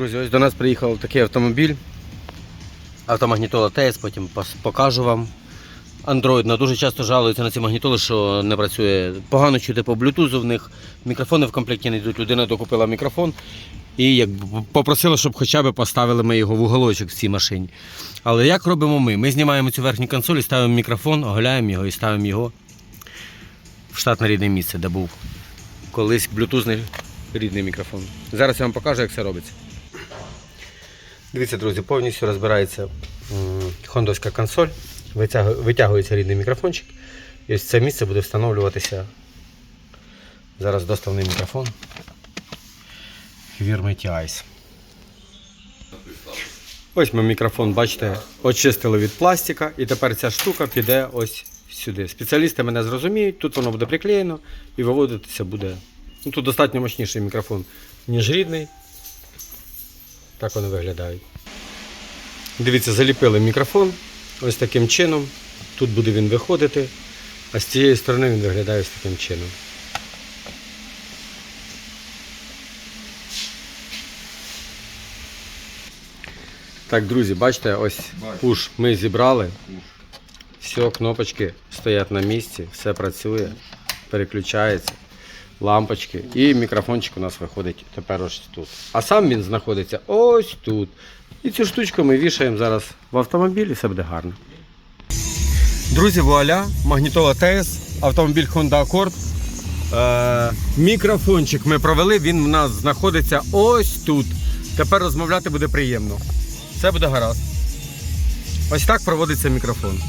Друзі, ось до нас приїхав такий автомобіль. Автомагнітола ТС, потім покажу вам. Андроїдна дуже часто жалуються на ці магнітоли, що не працює. Погано чути по блютузу в них. Мікрофони в комплекті не йдуть. Людина докупила мікрофон і як попросила, щоб хоча б поставили ми його в уголочок в цій машині. Але як робимо ми? Ми знімаємо цю верхню консоль, ставимо мікрофон, оголяємо його і ставимо його в штатне рідне місце, де був колись блютузний рідний мікрофон. Зараз я вам покажу, як це робиться. Дивіться, друзі, повністю розбирається хондовська консоль, витягується рідний мікрофончик. І ось це місце буде встановлюватися. Зараз доставний мікрофон фірми TIS. Ось ми мікрофон, бачите, очистили від пластика, і тепер ця штука піде ось сюди. Спеціалісти мене зрозуміють, тут воно буде приклеєно і виводитися буде. Ну, тут достатньо мощніший мікрофон, ніж рідний. Так вони виглядають. Дивіться, заліпили мікрофон ось таким чином. Тут буде він виходити, а з цієї сторони він виглядає ось таким чином. Так, друзі, бачите, ось пуш ми зібрали. Все, кнопочки стоять на місці, все працює, переключається, лампочки і мікрофончик у нас виходить тепер ось тут. А сам він знаходиться ось тут. І цю штучку ми вішаємо зараз в автомобіль і все буде гарно. Друзі, вуаля, магнітола ТС, автомобіль Honda Accord. Е, мікрофончик ми провели, він в нас знаходиться ось тут. Тепер розмовляти буде приємно. Все буде гаразд. Ось так проводиться мікрофон.